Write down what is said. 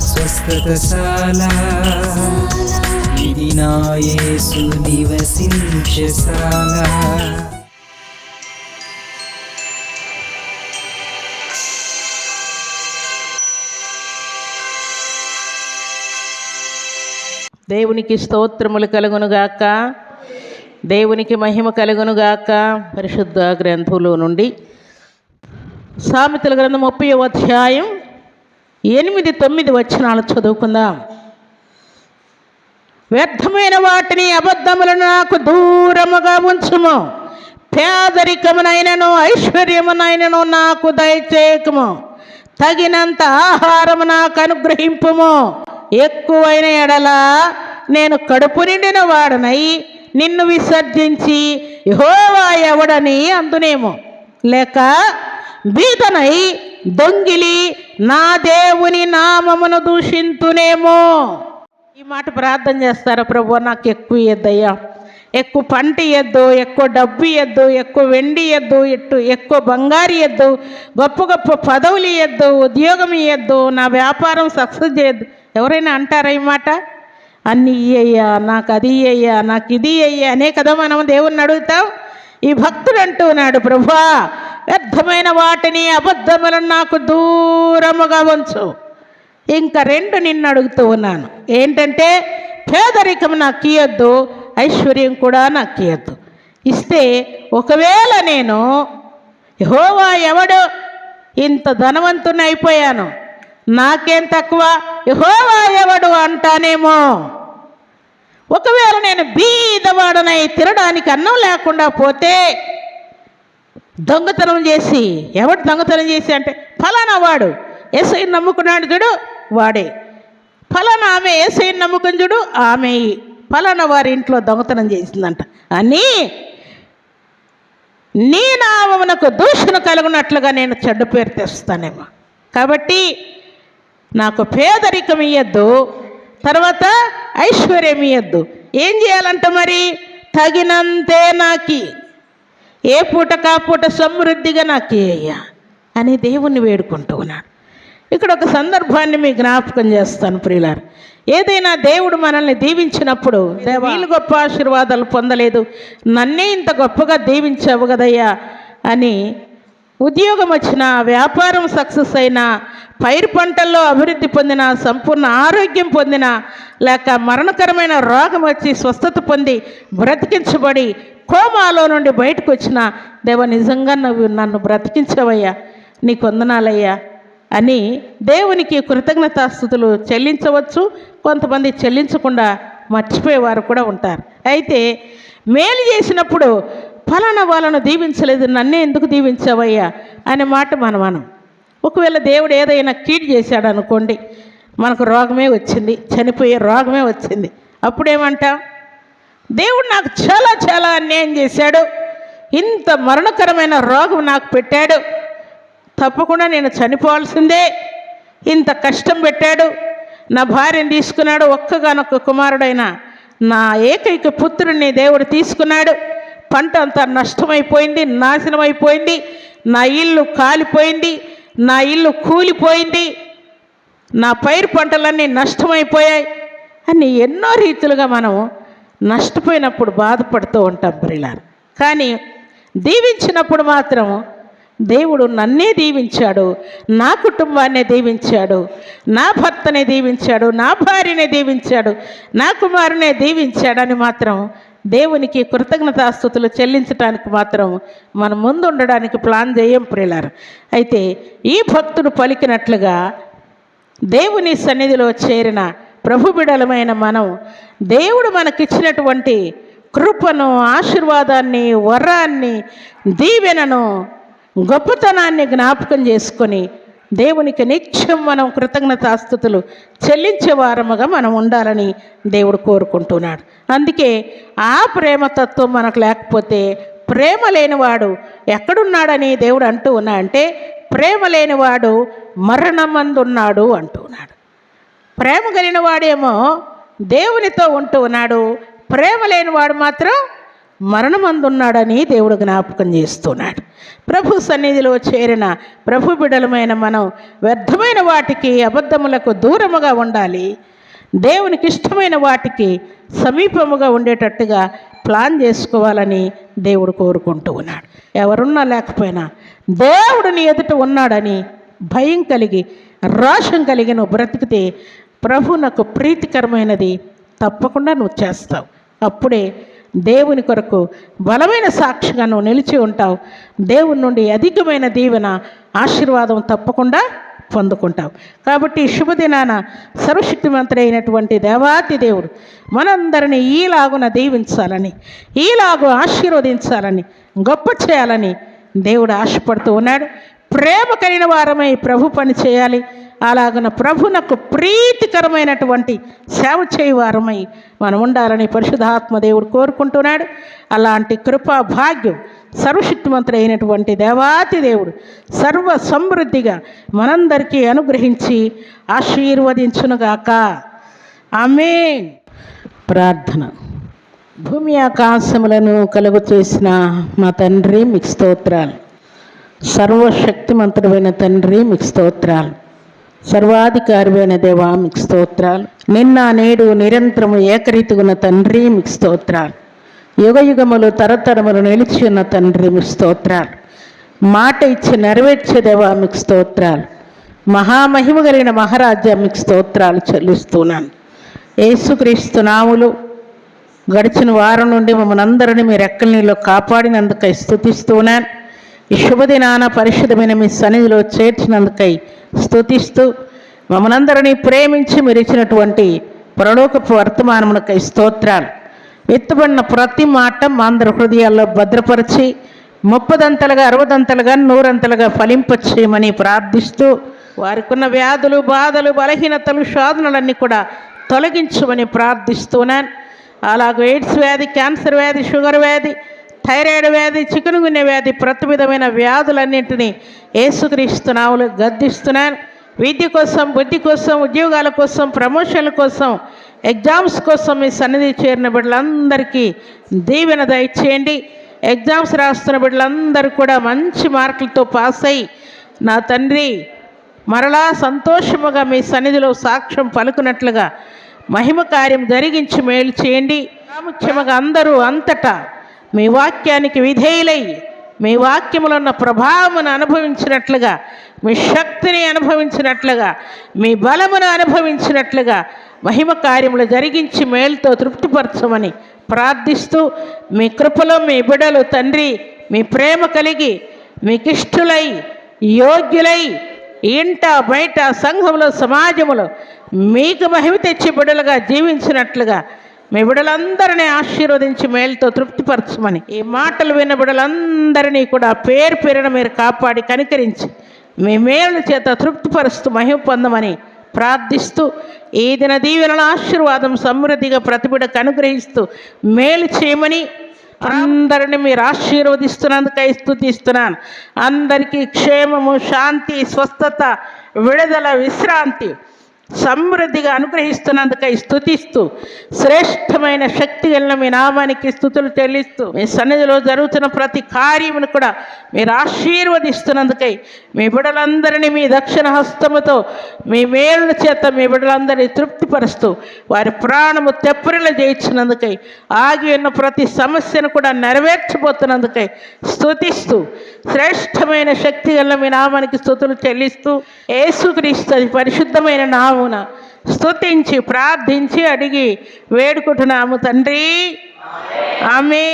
స్వస్థతశాల. ఇది నా యేసు నివసించశాల దేవునికి స్తోత్రములు కలుగునుగాక. దేవునికి మహిమ కలుగునుగాక. పరిశుద్ధ గ్రంథంలో నుండి సామెతల గ్రంథం ముప్పై అధ్యాయం ఎనిమిది తొమ్మిది వచనాలు చదువుకుందాం. వ్యర్థమైన వాటిని అబద్ధములను నాకు దూరముగా ఉంచుము. పేదరికమునైనను ఐశ్వర్యమునైనను నాకు దయచేయకము. తగినంత ఆహారము నాకు అనుగ్రహింపుము. ఎక్కువైన ఎడల నేను కడుపు నిండిన వాడనై నిన్ను విసర్జించి యహోవా ఎవడని అందునేమో. లేక బీదనై దొంగిలి నా దేవుని నామమును దూషింతునేమో. ఈ మాట ప్రార్థన చేస్తారా ప్రభు? నాకు ఎక్కువ ఇద్దయ్యా ఎక్కువ పంట ఇయ్యద్దు ఎక్కువ డబ్బు ఇయ్యద్దు ఎక్కువ వెండి ఇయ్యద్దు ఎట్టు ఎక్కువ బంగారు ఇయ్యద్దు గొప్ప గొప్ప పదవులు ఇయ్యద్దు ఉద్యోగం ఇయ్యద్దు నా వ్యాపారం సక్సెస్ చేయద్దు. ఎవరైనా అంటారా ఈ మాట? అన్ని ఇయ్యయ్యా నాకు అది ఇయ్యయ్యా నాకు ఇది ఇయ్యయ్యా అనే కదా మనం దేవుణ్ణి అడుగుతాం. ఈ భక్తుడు అంటున్నాడు ప్రభా వ్యర్థమైన వాటిని అబద్ధములను నాకు దూరముగా ఉంచు. ఇంకా రెండు నిన్ను అడుగుతూ ఉన్నాను. ఏంటంటే పేదరికం నాకు ఇయ్యొద్దు ఐశ్వర్యం కూడా నాకు ఇయ్యొద్దు. ఇస్తే ఒకవేళ నేను యహోవా ఎవడు ఇంత ధనవంతుని అయిపోయాను నాకేం తక్కువ? యహోవా ఎవడు అంటానేమో. ఒకవేళ నేను బీదవాడనై తినడానికి అన్నం లేకుండా పోతే దొంగతనం చేసి ఎవడు దొంగతనం చేసి అంటే ఫలానా వాడు. ఏసై నమ్ముకున్నాడు చూడు వాడే. ఫలానా ఆమె ఏసై నమ్ముకుని చూడు ఆమె ఫలానా వారి ఇంట్లో దొంగతనం చేసిందంట. అని నీ నామమునకు దూషణ కలుగునట్లుగా నేను చెడ్డ పేరు తెస్తానేమో కాబట్టి నాకు పేదరికం ఇయ్యద్దు తర్వాత ఐశ్వర్యం ఇయ్యద్దు. ఏం చేయాలంట మరి? తగినంతే నాకి. ఏ పూట కా పూట సమృద్ధిగా నాకు అయ్యా అని దేవుణ్ణి వేడుకుంటూ ఉన్నాడు. ఇక్కడ ఒక సందర్భాన్ని మీ జ్ఞాపకం చేస్తాను ప్రియులారు. ఏదైనా దేవుడు మనల్ని దీవించినప్పుడు దేవా, వీళ్ళు గొప్ప ఆశీర్వాదాలు పొందలేదు. నన్నే ఇంత గొప్పగా దీవించావు కదయ్యా అని ఉద్యోగం వచ్చిన వ్యాపారం సక్సెస్ అయినా పైరు పంటల్లో అభివృద్ధి పొందిన సంపూర్ణ ఆరోగ్యం పొందిన లేక మరణకరమైన రోగం వచ్చి స్వస్థత పొంది బ్రతికించబడి కోమాలో నుండి బయటకు వచ్చిన దేవ నిజంగా నువ్వు నన్ను బ్రతికించవయ్యా నీకు వందనాలయ్యా అని దేవునికి కృతజ్ఞతాస్థుతులు చెల్లించవచ్చు. కొంతమంది చెల్లించకుండా మర్చిపోయేవారు కూడా ఉంటారు. అయితే మేలు చేసినప్పుడు ఫలానా వాళ్ళను దీవించలేదు నన్నే ఎందుకు దీవించావయ్యా అనే మాట మనం మనం ఒకవేళ దేవుడు ఏదైనా కీడు చేశాడు అనుకోండి మనకు రోగమే వచ్చింది చనిపోయే రోగమే వచ్చింది. అప్పుడేమంటాం దేవుడు నాకు చాలా చాలా అన్యాయం చేశాడు. ఇంత మరణకరమైన రోగం నాకు పెట్టాడు. తప్పకుండా నేను చనిపోవాల్సిందే. ఇంత కష్టం పెట్టాడు. నా భార్యను తీసుకున్నాడు. ఒక్కగానొక్క కుమారుడైన నా ఏకైక పుత్రుడిని దేవుడు తీసుకున్నాడు. పంట అంతా నష్టమైపోయింది నాశనం అయిపోయింది నా ఇల్లు కాలిపోయింది నా ఇల్లు కూలిపోయింది. నా పైరు పంటలన్నీ నష్టమైపోయాయి అని ఎన్నో రీతులుగా మనం నష్టపోయినప్పుడు బాధపడుతూ ఉంటాం ప్రిలారు. కానీ దీవించినప్పుడు మాత్రం దేవుడు నన్నే దీవించాడు నా కుటుంబాన్నే దీవించాడు నా భర్తనే దీవించాడు నా భార్యనే దీవించాడు నా కుమారునే దీవించాడని మాత్రం దేవునికి కృతజ్ఞతాస్థుతులు చెల్లించడానికి మాత్రం మనం ముందు ఉండడానికి ప్లాన్ చేయం ప్రిలారు. అయితే ఈ భక్తుడు పలికినట్లుగా దేవుని సన్నిధిలో చేరిన ప్రభు బిడలమైన మనం దేవుడు మనకిచ్చినటువంటి కృపను ఆశీర్వాదాన్ని వరాన్ని దీవెనను గొప్పతనాన్ని జ్ఞాపకం చేసుకొని దేవునికి నిత్యం మనం కృతజ్ఞతాస్థుతులు చెల్లించే వారముగా మనం ఉండాలని దేవుడు కోరుకుంటున్నాడు. అందుకే ఆ ప్రేమతత్వం మనకు లేకపోతే ప్రేమ లేనివాడు ఎక్కడున్నాడని దేవుడు అంటూ ఉన్నా అంటే ప్రేమ లేనివాడు మరణమందున్నాడు అంటున్నాడు ప్రేమ కలిగిన వాడేమో దేవునితో ఉంటూ ఉన్నాడు. ప్రేమ లేనివాడు మాత్రం మరణమందున్నాడని దేవుడు జ్ఞాపకం చేస్తున్నాడు. ప్రభు సన్నిధిలో చేరిన ప్రభు బిడలమైన మనం వ్యర్థమైన వాటికి అబద్ధములకు దూరముగా ఉండాలి. దేవునికి ఇష్టమైన వాటికి సమీపముగా ఉండేటట్టుగా ప్లాన్ చేసుకోవాలని దేవుడు కోరుకుంటూ ఉన్నాడు. ఎవరున్నా లేకపోయినా దేవుడు నీ ఎదుట ఉన్నాడని భయం కలిగి రోషం కలిగి నువ్వు బ్రతికితే ప్రభు నాకు ప్రీతికరమైనది తప్పకుండా నువ్వు చేస్తావు. అప్పుడే దేవుని కొరకు బలమైన సాక్షిగా నువ్వు నిలిచి ఉంటావు. దేవుని నుండి అధికమైన దీవెన ఆశీర్వాదం తప్పకుండా పొందుకుంటావు. కాబట్టి శుభదినాన సర్వశక్తిమంతుడు అయినటువంటి దేవాతి దేవుడు మనందరినీ ఈలాగున దీవించాలని ఈలాగు ఆశీర్వదించాలని గొప్ప చేయాలని దేవుడు ఆశపడుతూ ఉన్నాడు. ప్రేమ కలిగిన వారమై ప్రభు పని చేయాలి. అలాగన ప్రభునకు ప్రీతికరమైనటువంటి సేవ చేయవారమై మనం ఉండాలని పరిశుధాత్మదేవుడు కోరుకుంటున్నాడు. అలాంటి కృపా భాగ్యం సర్వశక్తిమంతుడైనటువంటి దేవాతి దేవుడు సర్వ సమృద్ధిగా మనందరికీ అనుగ్రహించి ఆశీర్వదించునుగాక. ఆమె ప్రార్థన. భూమి ఆకాశములను కలుగు చేసిన మా తండ్రి మీకు స్తోత్రాలు. సర్వశక్తిమంతుడైన తండ్రి మీకు స్తోత్రాలు. సర్వాధికారివైన దేవా మీకు స్తోత్రాలు. నిన్న నేడు నిరంతరము ఏకరీతిగున్న తండ్రి మీకు స్తోత్రాలు. యుగ యుగములు తరతరములు నిలిచి ఉన్న తండ్రి మీకు స్తోత్రాలు. మాట ఇచ్చి నెరవేర్చే దేవా మీకు స్తోత్రాలు. మహామహిమ కలిగిన మహారాజా మీకు స్తోత్రాలు చెల్లిస్తున్నాను. యేసుక్రీస్తు నాములు గడిచిన వారం నుండి మమ్మల్ని అందరినీ మీ ఎక్కడి నీళ్ళు కాపాడినందుకై స్థుతిస్తున్నాను ఈ శుభదినాన పరిశుద్ధమైన మీ సన్నిధిలో చేర్చినందుకై స్థుతిస్తూ మమ్మల్ని ప్రేమించి మీరు ఇచ్చినటువంటి పరలోకపు వర్తమానమునకై స్తోత్రాలు. ఎత్తుబడిన ప్రతి మాట మా అందరి హృదయాల్లో భద్రపరిచి ముప్పదంతలుగా అరవదంతలుగా నూరంతలుగా ఫలింపచేయమని ప్రార్థిస్తూ వారికి ఉన్న వ్యాధులు బాధలు బలహీనతలు శోధనలన్నీ కూడా తొలగించమని ప్రార్థిస్తున్నాను అలాగే ఎయిడ్స్ వ్యాధి క్యాన్సర్ వ్యాధి షుగర్ వ్యాధి థైరాయిడ్ వ్యాధి చికెన్ గున్య వ్యాధి ప్రతి విధమైన వ్యాధులన్నింటినీ ఏసుక్రీస్తు నావులు గద్దిస్తున్నాను. విద్య కోసం బుద్ధి కోసం ఉద్యోగాల కోసం ప్రమోషన్ల కోసం ఎగ్జామ్స్ కోసం మీ సన్నిధి చేరిన బిడ్డలందరికీ దీవెన దయచేయండి. ఎగ్జామ్స్ రాస్తున్న బిడ్డలందరూ కూడా మంచి మార్కులతో పాస్ అయ్యి నా తండ్రి మరలా సంతోషముగా మీ సన్నిధిలో సాక్ష్యం పలుకున్నట్లుగా మహిమ కార్యం జరిగించి మేలు చేయండి. ప్రాముఖ్యముగా అందరూ అంతటా మీ వాక్యానికి విధేయులై మీ వాక్యములో ఉన్న ప్రభావమును అనుభవించినట్లుగా మీ శక్తిని అనుభవించినట్లుగా మీ బలమును అనుభవించినట్లుగా మహిమ కార్యములు జరిగించి మేలుతో తృప్తిపరచమని ప్రార్థిస్తూ మీ కృపలో మీ బిడలు తండ్రి మీ ప్రేమ కలిగి మీకిష్టులై యోగ్యులై ఇంట బయట సంఘంలో సమాజంలో మీకు మహిమ తెచ్చి బిడలుగా జీవించినట్లుగా మీ బిడలందరినీ ఆశీర్వదించి మేలుతో తృప్తిపరచమని. ఈ మాటలు విన్న బిడలందరినీ కూడా పేరు పేరున మీరు కాపాడి కనికరించి మీ మేలు చేత తృప్తిపరుస్తూ మహిమ పొందమని ప్రార్థిస్తూ ఈ దిన దీవెనల ఆశీర్వాదం సమృద్ధిగా ప్రతిబిడకు అనుగ్రహిస్తూ మేలు చేయమని అందరిని మీరు ఆశీర్వదిస్తున్నందుకై స్థుతిస్తున్నాను. అందరికీ క్షేమము శాంతి స్వస్థత విడుదల విశ్రాంతి సమృద్ధిగా అనుగ్రహిస్తున్నందుకై స్థుతిస్తూ శ్రేష్టమైన శక్తి కలిగిన మీ నామానికి స్థుతులు చెల్లిస్తూ మీ సన్నిధిలో జరుగుతున్న ప్రతి కార్యమును కూడా మీరు ఆశీర్వదిస్తున్నందుకై మీ బిడలందరినీ మీ దక్షిణ హస్తముతో మీ మేలుల చేత మీ బిడలందరినీ తృప్తిపరుస్తూ వారి ప్రాణము తెప్పరిల చేయించినందుకై ఆగి ఉన్న ప్రతి సమస్యను కూడా నెరవేర్చబోతున్నందుకై స్థుతిస్తూ శ్రేష్టమైన శక్తి గల మీ నామానికి స్థుతులు చెల్లిస్తూ ఏసుక్రీస్తు అది పరిశుద్ధమైన నామమున స్తుతించి ప్రార్థించి అడిగి వేడుకుంటున్నాము తండ్రి. ఆమె